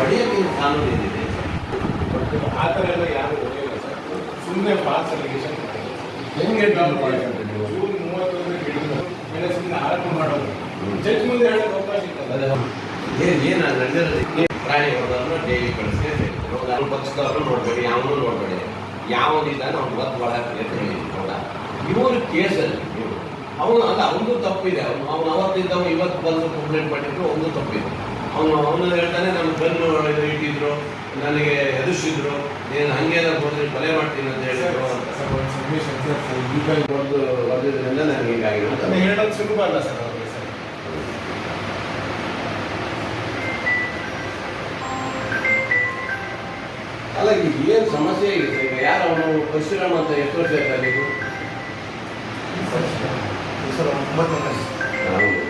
ಹೊಡೆಯೋಕ್ಕೆ ಕಾನೂನು ಏನಿದೆ? ಆ ಥರ ಎಲ್ಲ ಯಾರು ಹೋಗಿಲ್ಲ ಸರ್. ಸುಮ್ಮನೆ ಪಾಸ್ ಅಲಿಗೇಷನ್ ಹೆಂಗೆ ಡ್ರಾಪ್ ಮಾಡಿದ್ರೆ? ನೀವು ಜೂನ್ ಮೂವತ್ತೊಂದಕ್ಕೆ ಹಿಡಿದು ಮೇಲೆ ಸುಮ್ಮನೆ ಆರೋಪ ಮಾಡೋದು ಜಡ್ಜ್ ಮುಂದೆ ಹೇಳೋಕೆ ಅವಕಾಶ ಇತ್ತಲ್ಲ. ಏನು ಏನು ನಡೆದಿರೋದಕ್ಕೆ ಪ್ರಾಣಿ ಹೋದವ್ರನ್ನ ಡೈಲಿ ಕಳಿಸಿ ಅವ್ರ ಪಕ್ಷದವ್ರನ್ನ ನೋಡಬೇಡಿ ಯಾವನು ನೋಡ್ಬೇಡಿ. ಯಾವನಿದ್ದಾನೆ ಅವ್ನು ಒತ್ತು ಮಾಡಕ್ಕೆ ಅಂತ ಹೇಳಿ ಹೌದಾ? ಇವರು ಕೇಸಲ್ಲಿ ಅವನು ಅಲ್ಲ ಅವನು ತಪ್ಪಿದೆ. ಅವನು ಅವನು ಅವತ್ತಿದ್ದ ಇವತ್ತು ಬಂದು ಕಂಪ್ಲೇಂಟ್ ಮಾಡಿದ್ರು ಅವನು ತಪ್ಪಿದೆ. ಅವನು ಅವನು ಹೇಳ್ತಾನೆ ನನ್ನ ಬೆನ್ನು ಇದು ಇಟ್ಟಿದ್ರು ನನಗೆ ಎದುರಿಸಿದ್ರು ನೀನು ಹಂಗೆ ಹೋದ್ರೆ ಕೊಲೆ ಮಾಡ್ತೀನಿ ಅಂತ ಹೇಳಿದ್ರು ಅಂತ. ಸರ್ ಒಂದು ವರ್ಗದಿಂದ ನನಗೆ ಅದನ್ನ ಹೇಳೋದು ಸುಲಭ ಅಲ್ಲ ಸರ್ ಅವ್ರಿಗೆ ಸರ್. ಅಲ್ಲ ಈಗ ಏನು ಸಮಸ್ಯೆ ಇದೆ ಈಗ ಯಾರು ಅವನು ಪರಶುರಾಮ ಅಂತ ಎಷ್ಟು ವರ್ಷ ಆಯ್ತಾ ನೀವು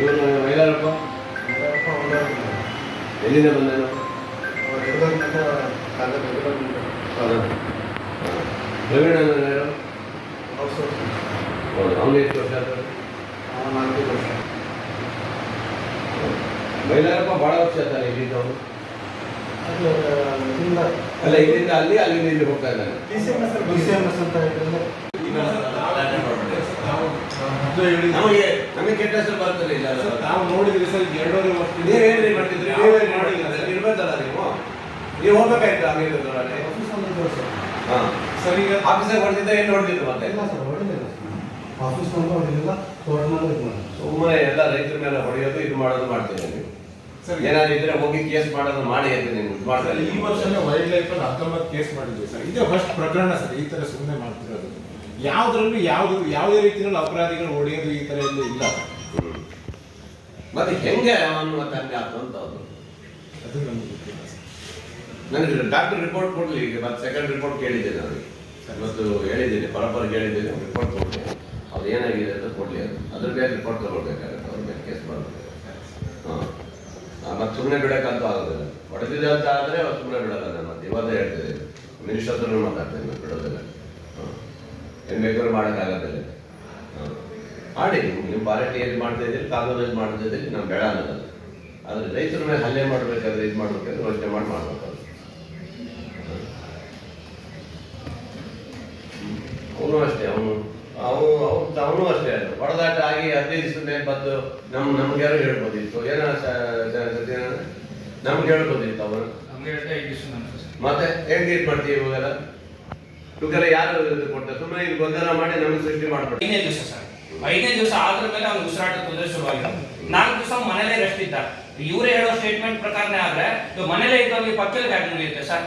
ಇವನು ಮೈಲಾರಪ್ಪ ಎಲ್ಲಿಂದ ಬಂದನು? ಪ್ರವೀಣ ಅಂದ್ರೆ ಯಾರು? ಹೌದು, ಅವನು ಎಷ್ಟು ವರ್ಷ ಆಯ್ತು ಮೈಲಾರಪ್ಪ ಭಾಳ ವರ್ಷ ಆಯ್ತಾನೆ ಇಲ್ಲಿಂದ ಅವನು? ಅಲ್ಲ, ಇಲ್ಲಿಂದ ಅಲ್ಲಿ, ಅಲ್ಲಿಂದ ಇಲ್ಲಿ ಹೋಗ್ತಾ ಇದ್ದಾನೆ. ನಮಗೆ ನಮಗೆ ಕೆಟ್ಟ ಹೆಸರು ಬರ್ತದೆ ಇಲ್ಲ? ನಾವು ನೋಡಿದ್ರಿ ಸರ್ ಎರಡೂವರೆ ವರ್ಷದಿಂದ ನೀವೇನ್ರಿ ಮಾಡ್ತಿದ್ರಿ? ನೀವೇ ಮಾಡಿಲ್ಲ ಇರ್ಬೇಕಲ್ಲ ನೀವು ನೀವು? ಹೋಗ್ಬೇಕಾಯ್ತು ಆಗಿರೋದ್ರಲ್ಲಿ ಹಾಂ. ಸರ್ ಈಗ ಆಫೀಸಾಗ ಹೊಡೆದಿದ್ದ ಏನು ಹೊಡೆದಿದ್ದು ಮತ್ತೆ? ಆಫೀಸ್ ನಂಬರ್ ಹೊಡಿಲಿಲ್ಲ ಕೋರ್ಟ್ನಲ್ಲಿ ಇದು ಮಾಡಿ ಸುಮ್ಮನೆ ಎಲ್ಲ ರೈತರ ಮೇಲೆ ಹೊಡೆಯೋದು ಇದು ಮಾಡೋದು ಮಾಡ್ತಿದ್ದೀನಿ ಸರ್ ಏನಾದ್ರು ಇದ್ರೆ ಹೋಗಿ ಕೇಸ್ ಮಾಡೋದು ಮಾಡಿ ಅಂತ ನೀವು ಮಾಡ್ತಾರೆ ಈ ವರ್ಷನೇ ವೈಲ್ಡ್ ಲೈಫ್ ಅಲ್ಲಿ ಹತ್ತೊಂಬತ್ತು ಕೇಸ್ ಮಾಡಿದ್ವಿ ಸರ್. ಇದೇ ಫಸ್ಟ್ ಪ್ರಕರಣ ಸರ್ ಈ ತರ ಸುಮ್ಮನೆ ಮಾಡ್ತಿರೋದು. ಯಾವ್ದ್ರಲ್ಲೂ ಯಾವುದು ಯಾವುದೇ ರೀತಿಯಲ್ಲಿ ಅಪರಾಧಿಗಳು ಹೊಡೆಯೋದು ಈ ಥರ ಎಲ್ಲ ಇಲ್ಲ. ಮತ್ತೆ ಹೆಂಗೆ ಹಂಗೆ ಆಯ್ತು ಅಂತ ಅದು? ಅದು ನಮ್ಗೆ ಗೊತ್ತಿಲ್ಲ. ಸರ್ ನನಗೆ ಡಾಕ್ಟರ್ ರಿಪೋರ್ಟ್ ಕೊಡಲಿ ಈಗ ಮತ್ತೆ ಸೆಕೆಂಡ್ ರಿಪೋರ್ಟ್ ಕೇಳಿದ್ದೇನೆ ನನಗೆ ಇವತ್ತು ಹೇಳಿದ್ದೀನಿ ಪರಪರ ಕೇಳಿದ್ದೀನಿ ರಿಪೋರ್ಟ್ ಕೊಡಲಿ. ಅವ್ರು ಏನಾಗಿದೆ ಅಂತ ಕೊಡಲಿ ಅದು. ಅದ್ರ ಮೇಲೆ ರಿಪೋರ್ಟ್ ತಗೊಳ್ಬೇಕಾಗತ್ತೆ ಅವ್ರ ಮೇಲೆ ಕೇಸ್ ಮಾಡಬೇಕು ಹಾಂ. ಮತ್ತೆ ಸುಮ್ಮನೆ ಬಿಡೋಕ್ಕಂತೂ ಆಗೋದಿಲ್ಲ. ಹೊಡೆದಿದೆ ಅಂತ ಆದರೆ ಸುಮ್ಮನೆ ಬಿಡೋಲ್ಲ ನಾನು. ಮತ್ತೆ ಇವತ್ತೇ ಹೇಳ್ತಿದ್ದೀನಿ. ಮಿನಿಸ್ಟರ್ ಹತ್ರನೂ ಮಾತಾಡ್ತೇನೆ ನಾನು ಬಿಡೋದಿಲ್ಲ. ಬೇಕಾದ್ರೂ ಮಾಡೋಕ್ಕಾಗತ್ತಲ್ಲ ಮಾಡಿ ನೀವು ಏನು ಮಾಡ್ತಾ ಇದ್ದೀರಿ ಕಾನೂನಲ್ಲಿ ಮಾಡ್ತಾ ಇದ್ದೀರಿ ನಾವು ಬೇಡ ಅನ್ನೋದಲ್ಲ ಆದರೆ ರೈತರ ಮೇಲೆ ಹಲ್ಲೆ ಮಾಡಬೇಕಾದ್ರೆ ಇದು ಮಾಡಬೇಕಾದ್ರೆ ಯೋಚನೆ ಮಾಡಿ ಮಾಡ್ಬೇಕು ಅದು. ಅವನು ಅಷ್ಟೇ ಅವನು ಅವನು ಅವನು ಅವನು ಅಷ್ಟೇ ಅದು ಹೊಡೆದಾಟ ಆಗಿ ಹದಿನೈದು ದಿವಸದ ಬಂದು ನಮ್ಮ ನಮ್ಗೆ ಯಾರು ಹೇಳ್ಬೋದಿತ್ತು. ಏನೋ ನಮ್ಗೆ ಹೇಳ್ಬೋದಿತ್ತು ಅವನು. ಮತ್ತೆ ಹೆಂಗೆ ಇದು ಮಾಡ್ತೀವಿ ಇವಾಗೆಲ್ಲ? ಇವಾಗೆಲ್ಲ ಯಾರು ಕೊಡ್ತಾರೆ ಸುಮ್ಮನೆ ಇದು ಗೊಂದಲ ಮಾಡಿ ನಮಗೆ ಸೃಷ್ಟಿ ಮಾಡ್ಬಿಟ್ಟು ಐದನೇ ದಿವಸ ಸರ್. ಐದನೇ ದಿವಸ ಆದ್ರ ಮೇಲೆ ಅವ್ನು ಉಸಿರಾಟ ತೊಂದರೆ ಶುರುವಾಗಿದೆ ನಾಲ್ಕು ದಿವಸ ಮನೇಲೆ ರೆಸ್ಟ್ ಇದ್ದ. ಇವರೇ ಹೇಳೋ ಸ್ಟೇಟ್ಮೆಂಟ್ ಪ್ರಕಾರನೇ ಆದ್ರೆ ಮನೇಲೆ ಮನೇಲೇ ಇದ್ದವ್ರಿಗೆ ಪಕ್ಕದಲ್ಲಿ ಗಾಡಿ ಮುಗಿಯುತ್ತೆ ಸರ್.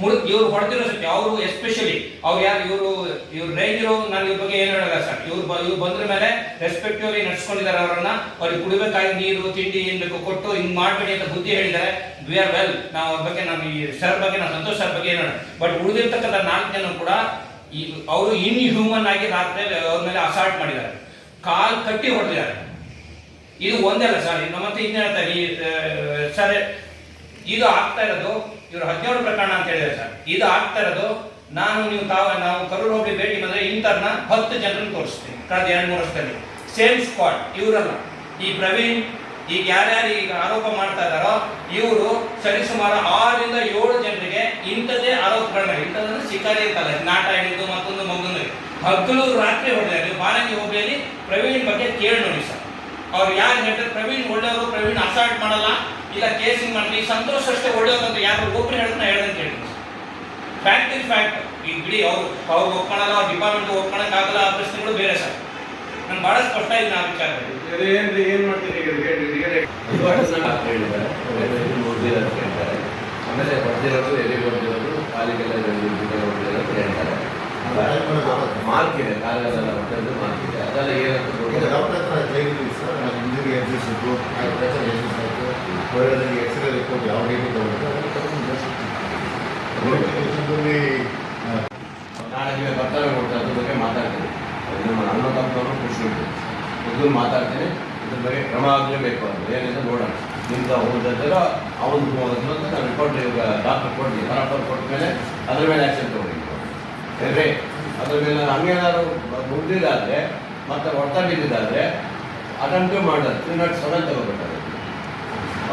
ಮುಳು ಇವ್ರು ಹೊಡೆದಿರೋ ಸತ್ಯ ಅವರು ಎಸ್ಪೆಷಲಿ ಅವ್ರು ಯಾರು, ಇವರು, ಇವ್ರು ರೇಂಜ್ ಇರೋ ನಾನು ಇವ್ರ ಬಗ್ಗೆ ಏನು ಹೇಳಲ್ಲ ಸರ್. ಇವ್ರು ಇವ್ರು ಬಂದ್ರ ಮೇಲೆ ರೆಸ್ಪೆಕ್ಟಿವ್ಲಿ ನಡ್ಸ್ಕೊಂಡಿದ್ದಾರೆ ಅವರನ್ನ. ಅವ್ರಿಗೆ ಕುಡಿಬೇಕಾಗಿ ನೀರು, ತಿಂಡಿ ಏನ್ ಬೇಕು ಕೊಟ್ಟು ಹಿಂಗ್ ಮಾಡ್ಬೇಡಿ ಅಂತ ಬುದ್ಧಿ ಹೇಳಿದ್ದಾರೆ. ವಿ ಆರ್ ವೆಲ್ ನಾವು ಅವ್ರ ಬಗ್ಗೆ ನಾನು ಈ ಸರ್ ಬಗ್ಗೆ, ನಾವು ಸಂತೋಷ್ ಸರ್ ಬಗ್ಗೆ ಏನೋ ಬಟ್ ಉಳಿದಿರ್ತಕ್ಕಂಥ ನಾಲ್ಕು ಜನ ಕೂಡ ಈ ಅವರು ಇನ್ ಹ್ಯೂಮನ್ ಆಗಿ ರಾತ್ರಿ ಅವ್ರ ಮೇಲೆ ಅಸಾಲ್ಟ್ ಮಾಡಿದ್ದಾರೆ. ಕಾಲ್ ಕಟ್ಟಿ ಹೊಡೆದಿದ್ದಾರೆ. ಇದು ಒಂದೇ ಅಲ್ಲ ಸರ್. ಇನ್ನು ಮತ್ತೆ ಇನ್ನು ಹೇಳ್ತಾರೆ? ಈ ಸರ್, ಇದು ಆಗ್ತಾ ಇರೋದು ಇವರು ಹದಿನೇಳು ಪ್ರಕರಣ ಅಂತ ಹೇಳಿದ್ದಾರೆ ಸರ್. ಇದು ಆಗ್ತಾ ಇರೋದು, ನಾನು, ನೀವು, ತಾವ, ನಾವು ಕರೂರು ಹೋಗಿ ಭೇಟಿ ಬಂದ್ರೆ ಇಂಥರ್ನ ಹತ್ತು ಜನರನ್ನು ತೋರಿಸ್ತೀನಿ, ಕಳೆದ ಎರಡು, ಮೂರು ವರ್ಷದಲ್ಲಿ. ಸೇಮ್ ಸ್ಕ್ವಾಡ್, ಇವರಲ್ಲ. ಈ ಪ್ರವೀಣ್, ಈಗ ಯಾರ್ಯಾರು ಈಗ ಆರೋಪ ಮಾಡ್ತಾ ಇದ್ದಾರೋ, ಇವರು ಸರಿಸುಮಾರು ಆರರಿಂದ ಏಳು ಜನರಿಗೆ ಇಂಥದ್ದೇ ಆರೋಪಗಳನ್ನ ಇಂಥದ್ದನ್ನು ಶಿಕಾರಿ ಇರ್ತಲ್ಲ ನಾಟ ಹಿಡಿದು ಮತ್ತೊಂದು ಮಗುನ ಹಗಲು ರಾತ್ರಿ ಹೊಡೆದಾರೆ ಬಾರಂಗಿ ಹೋಬಳಿಯಲ್ಲಿ ಪ್ರವೀಣ್ ಬಗ್ಗೆ ಕೇಳಿ ನೋಡಿ ಸರ್. ಅವ್ರು ಯಾರು ಹೇಳ್ತಾರೆ? ಪ್ರವೀಣ್ ಒಳ್ಳೆಯವರು, ಪ್ರವೀಣ್ ಅಸಾಲ್ಟ್ ಮಾಡಲ್ಲ. ಇಲ್ಲ ಕೇಸಿಂಗ್ ಮಾಡ್ರಿ ಸಂತೋಷ ಅಷ್ಟೇ ಒಳ್ಳೆಯದಂತ ಅಂತ ಯಾರು ಒಬ್ಬರು ಹೇಳಿದ್ರೆ ಹೇಳ್ದಂತ ಹೇಳಿ ಫ್ಯಾಕ್ಟ್ ಇಸ್ ಫ್ಯಾಕ್ಟ್ ಈಗ ಬಿಡಿ ಅವ್ರು ಅವ್ರು ಒಪ್ಕೊಳಲ್ಲ ಅವ್ರ ಡಿಪಾರ್ಟ್ಮೆಂಟ್ ಒಪ್ಕೊಳಕ್ಕಾಗಲ್ಲ ಆ ಪ್ರಶ್ನೆಗಳು ಬೇರೆ ಸರ್. ನಾನು ಬಹಳ ಸ್ಪಷ್ಟ ಇದ್ದೀನಿ ಆ ಕಾಯಿ ಏನು ಏನು ಮಾಡ್ತೀನಿ ಆಮೇಲೆ ಬರ್ದಿರೋದು ಎಲ್ಲಿ ಬರ್ದಿರೋದು ಕಾಲಿಗೆಲ್ಲ ಹೊಡೆದಿರೋದು ಹೇಳ್ತಾರೆ ಮಾರ್ಕ್ ಇದೆ ಕಾಲಿಗೆಲ್ಲ ಹೊಡೆದು ಮಾರ್ಕ್ ಇದೆ. ಅದೆಲ್ಲ ಏನಂತ. ಡಾಕ್ಟರ್ ಹತ್ರ ಕೇಳಿದ್ವಿ ಸರ್ ಇಂಜುರಿ ಒಳ್ಳೆಯದಾಗಿ ಎಕ್ಸ್ರೇ ರಿಪೋರ್ಟ್ ಯಾವ ರೀತಿ ತಗೊಂಡು ಅದನ್ನು ನಾಳೆ ಬರ್ತಾರೆ ನೋಡ್ತಾರೆ ಅದ್ರ ಬಗ್ಗೆ ಮಾತಾಡ್ತೀನಿ. ನಮ್ಮ ಅನ್ನೋದಪ್ಪನವರು ಖುಷಿ ಉಂಟು ಮೊದಲು ಮಾತಾಡ್ತೀನಿ. ಇದ್ರ ಬಗ್ಗೆ ಕ್ರಮ ಆಗಲೇಬೇಕು ಅದು ಏನಿದೆ ನೋಡೋಣ. ನಿಮ್ದು ಜೊತೆಲೋ ಅವನು ಮೊದಲು ನಾವು ರಿಪೋರ್ಟ್ ಈಗ ಡಾಕ್ಟರ್ ಕೊಡ್ಲಿ ಡಾಕ್ಟರ್ ಕೊಟ್ಟ ಮೇಲೆ ಅದ್ರ ಮೇಲೆ ಆ್ಯಕ್ಷನ್ ತಗೊಂಡು ಸರಿ? ಅದ್ರ ಮೇಲೆ ಹಂಗೇನಾದ್ರು ಮುಗ್ದಿದ್ದಾದ್ರೆ ಮತ್ತೆ ಹೊಡ್ತಾ ಬಿದ್ದಿದ್ದಾದ್ರೆ ಅಟೆಂಪ್ಟ್ ಮಾಡೋದು ತ್ರೀ ನಾಟ್ ಸೆವೆನ್ ತಗೋಬೇಕಾದ್ರೆ ಅವ್ರು ಕೊಟ್ಟರೆ ಹಾ. ಸರ್ ಅದೇ ಎರಡು ಇನ್ಸಿಡೆಂಟ್ ಬಗ್ಗೆ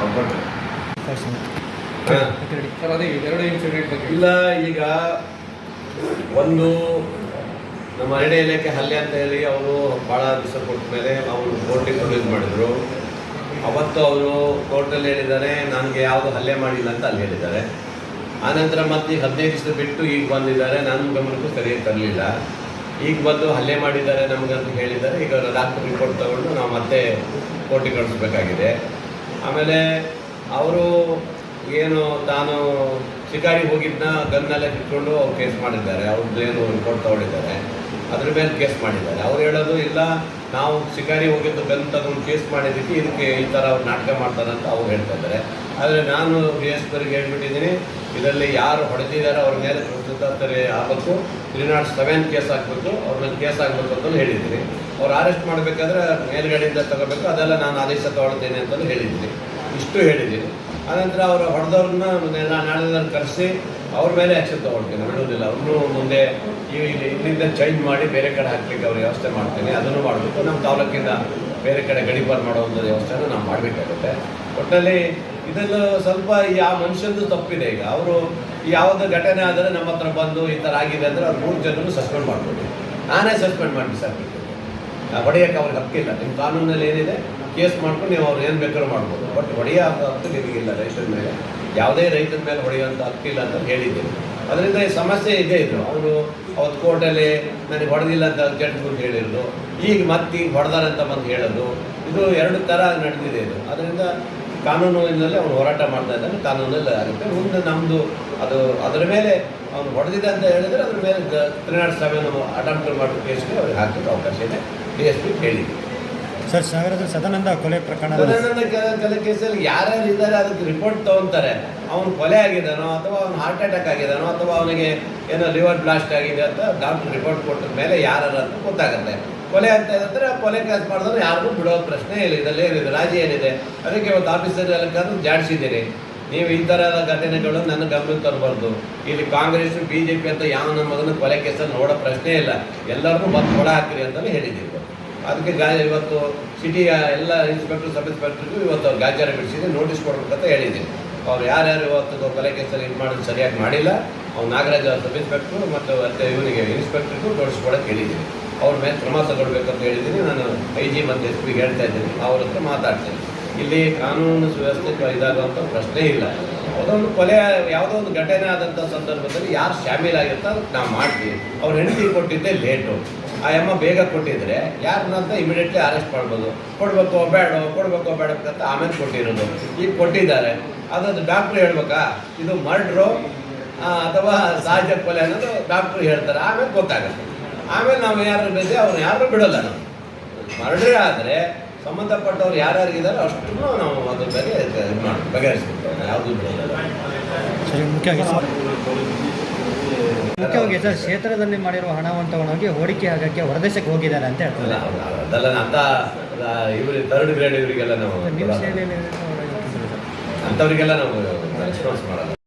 ಇಲ್ಲ ಈಗ ಒಂದು ನಮ್ಮ ಅರಣ್ಯ ಇಲಾಖೆ ಹಲ್ಲೆ ಅಂತ ಹೇಳಿ ಅವರು ಭಾಳ ದಿವಸ ಕೊಟ್ಟ ಮೇಲೆ ಅವರು ಕೋರ್ಟಿಗೆ ಪ್ರೊಡ್ಯೂಸ್ ಮಾಡಿದ್ರು. ಅವತ್ತು ಅವರು ಕೋರ್ಟಲ್ಲಿ ಹೇಳಿದ್ದಾರೆ ನನಗೆ ಯಾವುದು ಹಲ್ಲೆ ಮಾಡಿಲ್ಲ ಅಂತ ಅಲ್ಲಿ ಹೇಳಿದ್ದಾರೆ. ಆನಂತರ ಮತ್ತೆ ಈಗ ಹದಿನೈದು ದಿವಸ ಬಿಟ್ಟು ಈಗ ಬಂದಿದ್ದಾರೆ ನನ್ನ ಗಮನಕ್ಕೂ ಸರಿಯಾಗಿ ತರಲಿಲ್ಲ. ಈಗ ಬಂದು ಹಲ್ಲೆ ಮಾಡಿದ್ದಾರೆ ನಮಗಂತ ಹೇಳಿದ್ದಾರೆ ಈಗ ಡಾಕ್ಟರ್ ರಿಪೋರ್ಟ್ ತಗೊಂಡು ನಾವು ಮತ್ತೆ ಕೋರ್ಟಿಗೆ ಕಳಿಸ್ಬೇಕಾಗಿದೆ. ಆಮೇಲೆ ಅವರು ಏನು ತಾನು ಶಿಕಾರಿ ಹೋಗಿದ್ನ ಗನ್ನಲ್ಲೇ ಇಟ್ಕೊಂಡು ಅವ್ರು ಕೇಸ್ ಮಾಡಿದ್ದಾರೆ. ಅವ್ರದ್ದು ಏನು ರಿಪೋರ್ಟ್ ತಗೊಂಡಿದ್ದಾರೆ. ಅದ್ರ ಮೇಲೆ ಕೇಸ್ ಮಾಡಿದ್ದಾರೆ. ಅವ್ರು ಹೇಳೋದು, ಇಲ್ಲ, ನಾವು ಶಿಕಾರಿ ಹೋಗಿದ್ದು ಗನ್ ತಗೊಂಡು ಕೇಸ್ ಮಾಡಿದ್ದಕ್ಕೆ ಇದಕ್ಕೆ ಈ ಥರ ಅವ್ರು ನಾಟಕ ಮಾಡ್ತಾರೆ ಅಂತ ಅವ್ರು ಹೇಳ್ತಾ ಇದ್ದಾರೆ. ಆದರೆ ನಾನು ಬಿ ಎಸ್ ಪರಿಗೆ ಹೇಳ್ಬಿಟ್ಟಿದ್ದೀನಿ, ಇದರಲ್ಲಿ ಯಾರು ಹೊಡೆದಿದ್ದಾರೆ ಅವ್ರ ಮೇಲೆ ಪ್ರಸ್ತುತ ಆಗಬೇಕು. ತ್ರೀ ನಾಟ್ ಸೆವೆನ್ ಕೇಸ್ ಹಾಕಬೇಕು ಅವ್ರ ಮೇಲೆ ಕೇಸ್ ಆಗಬೇಕು ಅಂತಲೂ ಹೇಳಿದ್ರಿ. ಅವ್ರು ಅರೆಸ್ಟ್ ಮಾಡಬೇಕಾದ್ರೆ ಮೇಲ್ಗಡೆಯಿಂದ ತಗೋಬೇಕು, ಅದೆಲ್ಲ ನಾನು ಆದೇಶ ತಗೊಳ್ತೇನೆ ಅಂತಲೂ ಹೇಳಿದ್ದೀನಿ ಇಷ್ಟು ಹೇಳಿದ್ದೀನಿ ಆನಂತರ ಅವರು ಹೊಡೆದವ್ರನ್ನ ಎಲ್ಲ ನಾಳೆ ನಾನು ಕರೆಸಿ ಅವ್ರ ಮೇಲೆ ಆ್ಯಕ್ಷನ್ ತೊಗೊಳ್ತೀನಿ. ಬಿಡೋದಿಲ್ಲ ಅವ್ರನ್ನೂ ಮುಂದೆ ಇಲ್ಲಿ- ಇಲ್ಲಿಂದ ಚೇಂಜ್ ಮಾಡಿ ಬೇರೆ ಕಡೆ ಹಾಕ್ಲಿಕ್ಕೆ ಅವ್ರ ವ್ಯವಸ್ಥೆ ಮಾಡ್ತೀನಿ. ಅದನ್ನು ಮಾಡಬೇಕು ನಮ್ಮ ತಾಲೂಕಿಂದ ಬೇರೆ ಕಡೆ ಗಡಿಪಾರು ಮಾಡುವಂಥ ವ್ಯವಸ್ಥೆನ ನಾವು ಮಾಡಬೇಕಾಗುತ್ತೆ. ಒಟ್ಟಲ್ಲಿ ಇದನ್ನು ಸ್ವಲ್ಪ ಯಾವ ಮನುಷ್ಯಂದು ತಪ್ಪಿದೆ ಈಗ. ಅವರು ಯಾವುದೇ ಘಟನೆ ಆದರೆ ನಮ್ಮ ಹತ್ರ ಬಂದು ಈ ಥರ ಆಗಿದೆ ಅಂದರೆ ಅವ್ರು ಮೂರು ಜನರು ಸಸ್ಪೆಂಡ್ ಮಾಡ್ಬೋದು. ನಾನೇ ಸಸ್ಪೆಂಡ್ ಮಾಡಿ ಸರ್ ಹೊಡೆಯೋಕ್ಕೆ ಅವ್ರಿಗೆ ಹಕ್ಕಿಲ್ಲ ನಿಮ್ಮ ಕಾನೂನಲ್ಲಿ ಏನಿದೆ, ಕೇಸ್ ಮಾಡ್ಕೊಂಡು ನೀವು ಅವ್ರು ಏನು ಬೇಕಾದ್ರೂ ಮಾಡ್ಬೋದು. ಬಟ್ ಹೊಡೆಯೋ ಹಕ್ಕು ನಿಮಗಿಲ್ಲ ರೈತರ ಮೇಲೆ. ಯಾವುದೇ ರೈತರ ಮೇಲೆ ಹೊಡೆಯುವಂಥ ಹಕ್ಕಿಲ್ಲ ಅಂತ ಹೇಳಿದ್ದೀನಿ. ಅದರಿಂದ ಈ ಸಮಸ್ಯೆ ಇದೆ ಇದು. ಅವರು ಅವತ್ತು ಕೋರ್ಟಲ್ಲಿ ನನಗೆ ಹೊಡೆದಿಲ್ಲ ಅಂತ ಜಡ್ಜ್ ಮುಂದೆ ಹೇಳಿರೋದು. ಈಗ ಮತ್ತೆ ಈಗ ಹೊಡೆದಾರಂತ ಬಂದು ಹೇಳೋದು. ಇದು ಎರಡು ಥರ ನಡೆದಿದೆ ಇದು. ಅದರಿಂದ ಕಾನೂನಿನಲ್ಲಿ ಅವನು ಹೋರಾಟ ಮಾಡ್ತಾ ಇದ್ದಾನೆ ಕಾನೂನಲ್ಲಿ ಆಗುತ್ತೆ. ಮುಂದೆ ನಮ್ಮದು ಅದು ಅದರ ಮೇಲೆ ಅವನು ಹೊಡೆದಿದೆ ಅಂತ ಹೇಳಿದರೆ ಅದ್ರ ಮೇಲೆ ತ್ರೀ ಸ್ವಾಮಿ ನಾವು ಅಟೆಂಪ್ಟ್ ಮಾಡೋ ಕೇಸ್ಗೆ ಅವ್ರಿಗೆ ಹಾಕೋದು ಅವಕಾಶ ಇದೆ ಡಿ ಎಸ್ ಪಿ ಹೇಳಿದ್ದೀವಿ ಸರ್ ಸಾಗರದ ಸದಾನಂದ ಕೊಲೆ ಪ್ರಕರಣ ಸದಾನಂದ ಕೆಲ- ಕೆಲ ಕೇಸಲ್ಲಿ ಯಾರ್ಯಾರು ಇದ್ದಾರೆ ಅದಕ್ಕೆ ರಿಪೋರ್ಟ್ ತಗೊಂತಾರೆ. ಅವನು ಕೊಲೆ ಆಗಿದ್ದಾನೋ ಅಥವಾ ಅವ್ನು ಹಾರ್ಟ್ ಅಟ್ಯಾಕ್ ಆಗಿದ್ದಾನೋ ಅಥವಾ ಅವನಿಗೆ ಏನೋ ಲಿವರ್ ಬ್ಲಾಸ್ಟ್ ಆಗಿದೆ ಅಂತ ಡಾಕ್ಟರ್ ರಿಪೋರ್ಟ್ ಕೊಟ್ಟ ಮೇಲೆ ಯಾರು ಅಂತ ಗೊತ್ತಾಗುತ್ತೆ. ಕೊಲೆ ಅಂತ ಹೇಳಿದ್ರೆ ಕೊಲೆ ಕೇಸ್ ಮಾಡಿದ್ರೆ ಯಾರಿಗೂ ಬಿಡೋ ಪ್ರಶ್ನೆ ಇಲ್ಲ. ಇದರಲ್ಲಿ ಏನಿದೆ? ರಾಜಿ ಏನಿದೆ? ಅದಕ್ಕೆ ಒಂದು ಆಫೀಸರ್ ಎಲ್ಲ ಜಾಡಿಸಿದ್ದೀರಿ. ನೀವು ಈ ಥರದ ಘಟನೆಗಳು ನನ್ನ ಗಮನಕ್ಕೆ ತರಬಾರ್ದು. ಇಲ್ಲಿ ಕಾಂಗ್ರೆಸ್ ಬಿ ಜೆ ಪಿ ಅಂತ ಯಾವ ನಮ್ಮ ಮಗನ ಕೊಲೆ ಕೇಸಲ್ಲಿ ನೋಡೋ ಪ್ರಶ್ನೆ ಇಲ್ಲ. ಎಲ್ಲರನ್ನೂ ಬಂದು ಕೊಡ ಹಾಕಿರಿ ಅಂತಲೇ ಹೇಳಿದ್ದೀವಿ. ಅದಕ್ಕೆ ಗಾ ಇವತ್ತು ಸಿಟಿಯ ಎಲ್ಲ ಇನ್ಸ್ಪೆಕ್ಟರ್ ಸಬ್ ಇನ್ಸ್ಪೆಕ್ಟರ್ಗೂ ಇವತ್ತು ಅವ್ರು ಗಾಜಾರ ಬಿಡಿಸಿದ್ರೆ ನೋಟಿಸ್ ಕೊಡ್ಬೇಕಂತ ಹೇಳಿದ್ದೀನಿ ಅವ್ರು ಯಾರ್ಯಾರು ಇವತ್ತು ಕೊಲೆ ಕೇಸಲ್ಲಿ ಇದು ಮಾಡೋದು ಸರಿಯಾಗಿ ಮಾಡಿಲ್ಲ. ಅವ್ನು ನಾಗರಾಜ್ ಸಬ್ ಇನ್ಸ್ಪೆಕ್ಟ್ರು ಮತ್ತು ಮತ್ತೆ ಇವನಿಗೆ ಇನ್ಸ್ಪೆಕ್ಟರ್ಗೂ ನೋಟಿಸ್ ಕೊಡೋಕ್ಕೆ ಹೇಳಿದ್ದೀನಿ ಅವ್ರ ಮೇಲೆ ಕ್ರಮ ತಗೊಳ್ಬೇಕಂತ ಹೇಳಿದ್ದೀನಿ. ನಾನು ಐ ಜಿ ಮತ್ತು ಎಸ್ ಪಿಗೆ ಹೇಳ್ತಾ ಇದ್ದೀನಿ. ಅವ್ರ ಹತ್ರ ಮಾತಾಡ್ತೀನಿ. ಇಲ್ಲಿ ಕಾನೂನು ಸುವ್ಯವಸ್ಥೆ ಇದಾಗುವಂಥ ಪ್ರಶ್ನೆ ಇಲ್ಲ. ಒಂದು ಕೊಲೆ, ಯಾವುದೋ ಒಂದು ಘಟನೆ ಆದಂಥ ಸಂದರ್ಭದಲ್ಲಿ ಯಾರು ಶಾಮೀಲಾಗಿರ್ತಾ ಅದಕ್ಕೆ ನಾವು ಮಾಡ್ತೀವಿ. ಅವ್ರ ಹೆಂಡತಿ ಕೊಟ್ಟಿದ್ದೆ ಲೇಟು. ಆ ಅಮ್ಮ ಬೇಗ ಕೊಟ್ಟಿದ್ರೆ ಯಾರನ್ನಂತ ಇಮಿಡಿಯೇಟ್ಲಿ ಅರೆಸ್ಟ್ ಮಾಡ್ಬೋದು. ಕೊಡ್ಬೇಕು, ಬೇಡ ಕೊಡ್ಬೇಕು, ಬೇಡ ಅಂತ ಆಮೇಲೆ ಕೊಟ್ಟಿರೋದು. ಈಗ ಕೊಟ್ಟಿದ್ದಾರೆ. ಅದೊಂದು ಡಾಕ್ಟ್ರು ಹೇಳ್ಬೇಕಾ? ಇದು ಮರ್ಡ್ರು ಅಥವಾ ಸಹಜ ಕೊಲೆ ಅನ್ನೋದು ಡಾಕ್ಟ್ರು ಹೇಳ್ತಾರೆ. ಆಮೇಲೆ ಗೊತ್ತಾಗುತ್ತೆ. ಆಮೇಲೆ ನಾವು ಯಾರು ಬೇರೆ ಅವ್ರು ಯಾರು ಬಿಡೋಲ್ಲ ನಾವು. ಮರ್ಡ್ರೇ ಆದರೆ ಸಂಬಂಧಪಟ್ಟವ್ರು ಯಾರ್ಯಾರಿಗಿದ್ದಾರೆ ಅಷ್ಟು ನಾವು ಅದ್ರ ಬಗ್ಗೆ ಇದು ಮಾಡಿ ಯಾವುದು ಬಿಡೋಲ್ಲ. ಸರಿ ಮುಖ್ಯವಾಗಿ ಸರ್. ಮುಖ್ಯವಾಗಿ ಸರ್ ಕ್ಷೇತ್ರದಲ್ಲಿ ಮಾಡಿರುವ ಹಣವನ್ನು ತಗೊಂಡೋಗಿ ಹೂಡಿಕೆ ಆಗಕ್ಕೆ ಹೊರದೇಶಕ್ಕೆ ಹೋಗಿದ್ದಾರೆ ಅಂತ ಹೇಳ್ತಾರೆ. ಅದೆಲ್ಲ ಅಂತ ಇವ್ರಿಗೆ ಥರ್ಡ್ ಗ್ರೇಡ್ ಇವರಿಗೆಲ್ಲ ನಾವು ಅಂಥವ್ರಿಗೆಲ್ಲ ನಾವು ರೆಸ್ಪಾನ್ಸ್ ಮಾಡಲ್ಲ.